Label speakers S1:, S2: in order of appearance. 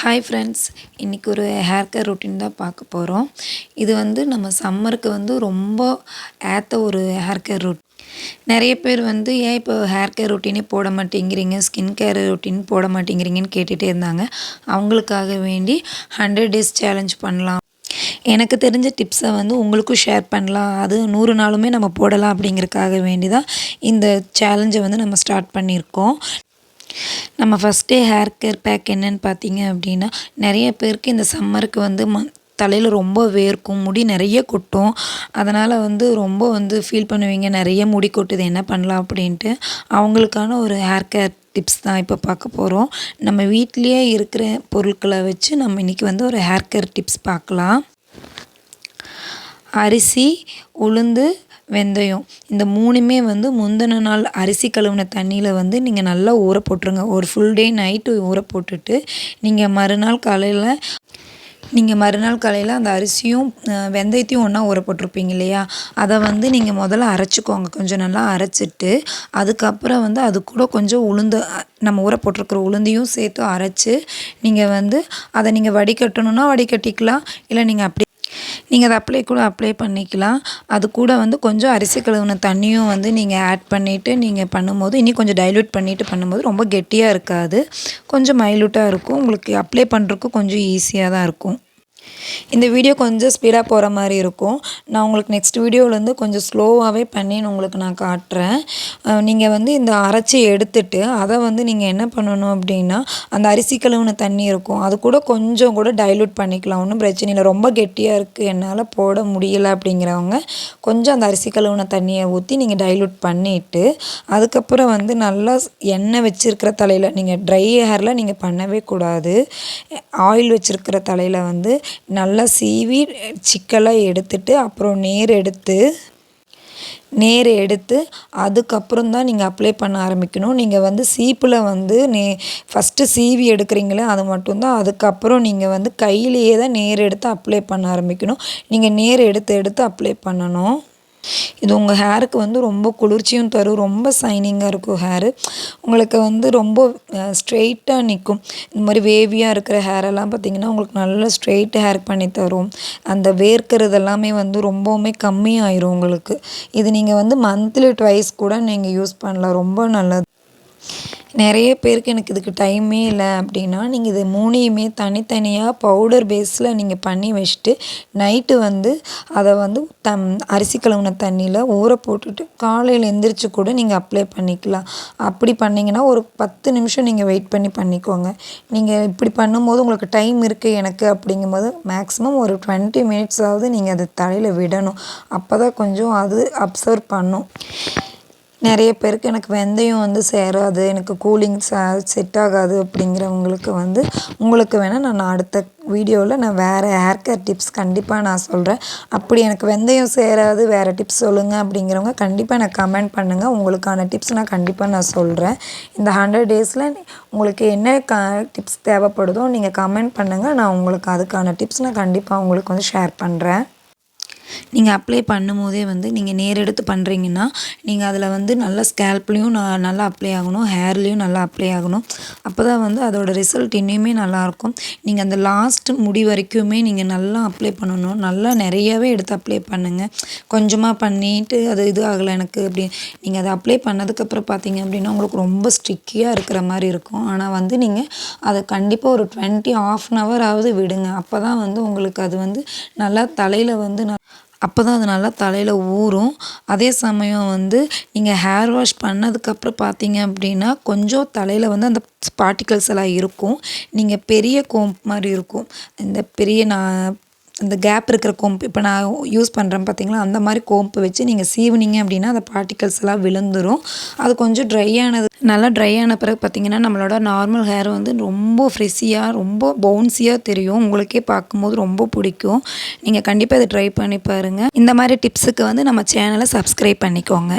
S1: Hi friends இன்றைக்கி ஒரு hair care routine தான் பார்க்க போகிறோம் இது வந்து நம்ம சம்மருக்கு வந்து ரொம்ப ஏற்ற ஒரு ஹேர் கேர் ரொட் நிறைய பேர் வந்து ஏன் இப்போ ஹேர் கேர் ரொட்டீனே போட மாட்டேங்கிறீங்க? ஸ்கின் கேர் ரொட்டீன் போட மாட்டேங்கிறீங்கன்னு கேட்டுகிட்டே இருந்தாங்க. அவங்களுக்காக வேண்டி ஹண்ட்ரட் டேஸ் சேலஞ்ச் பண்ணலாம். எனக்கு தெரிஞ்ச டிப்ஸை வந்து உங்களுக்கும் ஷேர் பண்ணலாம். அது நூறு நாளுமே நம்ம போடலாம் அப்படிங்கிறதுக்காக வேண்டி தான் இந்த சேலஞ்சை வந்து நம்ம ஸ்டார்ட் பண்ணியிருக்கோம். நம்ம ஃபஸ்ட்டே ஹேர் கேர் பேக் என்னன்னு பார்த்தீங்க அப்படின்னா நிறைய பேருக்கு இந்த சம்மருக்கு வந்து ம தலையில் ரொம்ப வேர்க்கும் முடி நிறைய கொட்டும். அதனால் வந்து ரொம்ப வந்து ஃபீல் பண்ணுவீங்க நிறைய முடி கொட்டுது என்ன பண்ணலாம் அப்படின்ட்டு. அவங்களுக்கான ஒரு ஹேர் கேர் டிப்ஸ் தான் இப்போ பார்க்க போகிறோம் நம்ம வீட்டிலையே இருக்கிற பொருட்களை வச்சு நம்ம இன்றைக்கி வந்து ஒரு ஹேர் கேர் டிப்ஸ் பார்க்கலாம். அரிசி உளுந்து வெந்தயம். இந்த மூணுமே வந்து முந்தின நாள் அரிசி கழுவின தண்ணியில் வந்து நீங்கள் நல்லா ஊற போட்டுருங்க. ஒரு ஃபுல் டே நைட்டு ஊற போட்டுட்டு நீங்கள் மறுநாள் காலையில் நீங்கள் மறுநாள் காலையில் அந்த அரிசியும் வெந்தயத்தையும் ஒன்றா ஊற போட்டிருப்பீங்க இல்லையா? அதை வந்து நீங்கள் முதல்ல அரைச்சிக்கோங்க. கொஞ்சம் நல்லா அரைச்சிட்டு அதுக்கப்புறம் வந்து அது கூட கொஞ்சம் உளுந்து நம்ம ஊற போட்டிருக்கிற உளுந்தையும் சேர்த்து அரைச்சி நீங்கள் வந்து அதை நீங்கள் வடிகட்டணுன்னா வடிகட்டிக்கலாம். இல்லை நீங்கள் அப்படி நீங்கள் அதை அப்ளை கூட அப்ளை பண்ணிக்கலாம். அது கூட வந்து கொஞ்சம் அரிசி கழுவுன தண்ணியும் வந்து நீங்கள் ஆட் பண்ணிவிட்டு நீங்கள் பண்ணும்போது இனி கொஞ்சம் டைல்யூட் பண்ணிவிட்டு பண்ணும்போது ரொம்ப கெட்டியாக இருக்காது. கொஞ்சம் மைல்யூட்டாக இருக்கும். உங்களுக்கு அப்ளை பண்ணுறதுக்கும் கொஞ்சம் ஈஸியாக தான் இருக்கும். இந்த வீடியோ கொஞ்சம் ஸ்பீடாக போகிற மாதிரி இருக்கும். நான் உங்களுக்கு நெக்ஸ்ட் வீடியோவிலேருந்து கொஞ்சம் ஸ்லோவாகவே பண்ணி உங்களுக்கு நான் காட்டுறேன். நீங்கள் வந்து இந்த அரைச்சி எடுத்துட்டு அதை வந்து நீங்கள் என்ன பண்ணணும் அப்படின்னா அந்த அரிசி கழுவுன தண்ணி இருக்கும். அது கூட கொஞ்சம் கூட டைலூட் பண்ணிக்கலாம். ஒன்றும் பிரச்சனை இல்லை. ரொம்ப கெட்டியாக இருக்குது என்னால் போட முடியலை அப்படிங்கிறவங்க கொஞ்சம் அந்த அரிசி கழுவுன தண்ணியை ஊற்றி நீங்கள் டைலூட் பண்ணிவிட்டு அதுக்கப்புறம் வந்து நல்லா எண்ணெய் வச்சுருக்கிற தலையில் நீங்கள் ட்ரை ஹேரில் நீங்கள் பண்ணவே கூடாது. ஆயில் வச்சுருக்கிற தலையில் வந்து நல்லா சீவி சிக்கலாக எடுத்துட்டு அப்புறம் நேர் எடுத்து நேர் எடுத்து அதுக்கப்புறம் தான் நீங்கள் அப்ளை பண்ண ஆரம்பிக்கணும். நீங்கள் வந்து சீப்பில் வந்து நே ஃபஸ்ட்டு சீவி எடுக்கிறீங்களே அது மட்டும்தான் அதுக்கப்புறம் நீங்கள் வந்து கையிலேயே தான் நேர் எடுத்து அப்ளை பண்ண ஆரம்பிக்கணும். நீங்கள் நேர் எடுத்து எடுத்து அப்ளை பண்ணணும். இது உங்கள் ஹேருக்கு வந்து ரொம்ப குளிர்ச்சியும் தரும் ரொம்ப சைனிங்காக இருக்கும் ஹேரு உங்களுக்கு வந்து ரொம்ப ஸ்ட்ரெயிட்டாக நிற்கும் இந்த மாதிரி வேவியாக இருக்கிற ஹேரெல்லாம் பார்த்திங்கன்னா உங்களுக்கு நல்ல ஸ்ட்ரெயிட் ஹேர் பண்ணி தரும். அந்த வேர்க்கிறது எல்லாமே வந்து ரொம்பவுமே கம்மியாயிரும் உங்களுக்கு. இது நீங்கள் வந்து மந்த்லி ட்வைஸ் கூட நீங்கள் யூஸ் பண்ணலாம். ரொம்ப நல்லது. நிறைய பேருக்கு எனக்கு இதுக்கு டைமே இல்லை அப்படின்னா நீங்கள் இது மூணையுமே தனித்தனியாக பவுடர் பேஸில் நீங்கள் பண்ணி வச்சுட்டு நைட்டு வந்து அதை வந்து தம் அரிசி கழுவுன தண்ணியில் ஊற போட்டுட்டு காலையில் எந்திரிச்சு கூட நீங்கள் அப்ளை பண்ணிக்கலாம். அப்படி பண்ணிங்கன்னா ஒரு பத்து நிமிஷம் நீங்கள் வெயிட் பண்ணி பண்ணிக்கோங்க. நீங்கள் இப்படி பண்ணும்போது உங்களுக்கு டைம் இருக்குது எனக்கு அப்படிங்கும்போது மேக்ஸிமம் ஒரு டுவெண்ட்டி மினிட்ஸாவது நீங்கள் அதை தலையில் விடணும். அப்போ தான் கொஞ்சம் அது அப்சர்வ் பண்ணும். நிறைய பேருக்கு எனக்கு வெந்தயம் வந்து சேராது எனக்கு கூலிங் செட் ஆகாது அப்படிங்கிறவங்களுக்கு வந்து உங்களுக்கு வேணால் நான் அடுத்த வீடியோவில் நான் வேறு ஹேர் கேர் டிப்ஸ் கண்டிப்பாக நான் சொல்கிறேன் அப்படி எனக்கு வெந்தயம் சேராது வேறு டிப்ஸ் சொல்லுங்கள் அப்படிங்கிறவங்க கண்டிப்பாக எனக்கு கமெண்ட் பண்ணுங்கள் உங்களுக்கான டிப்ஸ் நான் கண்டிப்பாக நான் சொல்கிறேன் இந்த ஹண்ட்ரட் டேஸில் உங்களுக்கு என்ன க டிப்ஸ் தேவைப்படுதோ நீங்கள் கமெண்ட் பண்ணுங்கள் நான் உங்களுக்கு அதுக்கான டிப்ஸ் நான் கண்டிப்பாக உங்களுக்கு வந்து ஷேர் பண்ணுறேன் நீங்கள் அப்ளை பண்ணும்போதே வந்து நீங்கள் நேரெடுத்து பண்ணுறீங்கன்னா நீங்கள் அதில் வந்து நல்லா ஸ்கேல்ப்லேயும் நல்லா அப்ளை ஆகணும் ஹேர்லேயும் நல்லா அப்ளை ஆகணும். அப்போ தான் வந்து அதோடய ரிசல்ட் இன்னுமே நல்லாயிருக்கும். நீங்கள் அந்த லாஸ்ட்டு முடி வரைக்குமே நீங்கள் நல்லா அப்ளை பண்ணணும். நல்லா நிறையாவே எடுத்து அப்ளை பண்ணுங்கள் கொஞ்சமாக பண்ணிவிட்டு அது இது ஆகலை எனக்கு அப்படி நீங்கள் அதை அப்ளை பண்ணதுக்கப்புறம் பார்த்தீங்க அப்படின்னா உங்களுக்கு ரொம்ப ஸ்ட்ரிக்கியாக இருக்கிற மாதிரி இருக்கும். ஆனால் வந்து நீங்கள் அதை கண்டிப்பாக ஒரு டுவெண்ட்டி ஆஃப் அன் ஹவர் ஆகுது விடுங்க. அப்போ தான் வந்து உங்களுக்கு அது வந்து நல்லா தலையில் வந்து அப்போ தான் அது நல்லா தலையில் ஊறும். அதே சமயம் வந்து நீங்கள் ஹேர் வாஷ் பண்ணதுக்கப்புறம் பார்த்தீங்க அப்படின்னா கொஞ்சம் தலையில் வந்து அந்த பார்ட்டிகல்ஸ் எல்லாம் இருக்கும். நீங்கள் பெரிய கோம்ப் மாதிரி இருக்கும். இந்த பெரிய நான் அந்த கேப் இருக்கிற கோம்பு இப்போ நான் யூஸ் பண்ணுறேன் பார்த்தீங்களா அந்த மாதிரி கோம்பு வச்சு நீங்கள் சீவுனீங்க அப்படின்னா அந்த பார்ட்டிகல்ஸ் எல்லாம் விழுந்துடும் அது கொஞ்சம் ட்ரை ஆனது நல்லா ட்ரை ஆன பிறகு பார்த்தீங்கன்னா நம்மளோட நார்மல் ஹேர் வந்து ரொம்ப ஃப்ரெஷ்ஷியாக ரொம்ப பவுன்ஸியாக தெரியும். உங்களுக்கே பார்க்கும்போது ரொம்ப பிடிக்கும். நீங்கள் கண்டிப்பாக இதை ட்ரை பண்ணி பாருங்கள் இந்த மாதிரி டிப்ஸுக்கு வந்து நம்ம சேனலை சப்ஸ்கிரைப் பண்ணிக்கோங்க.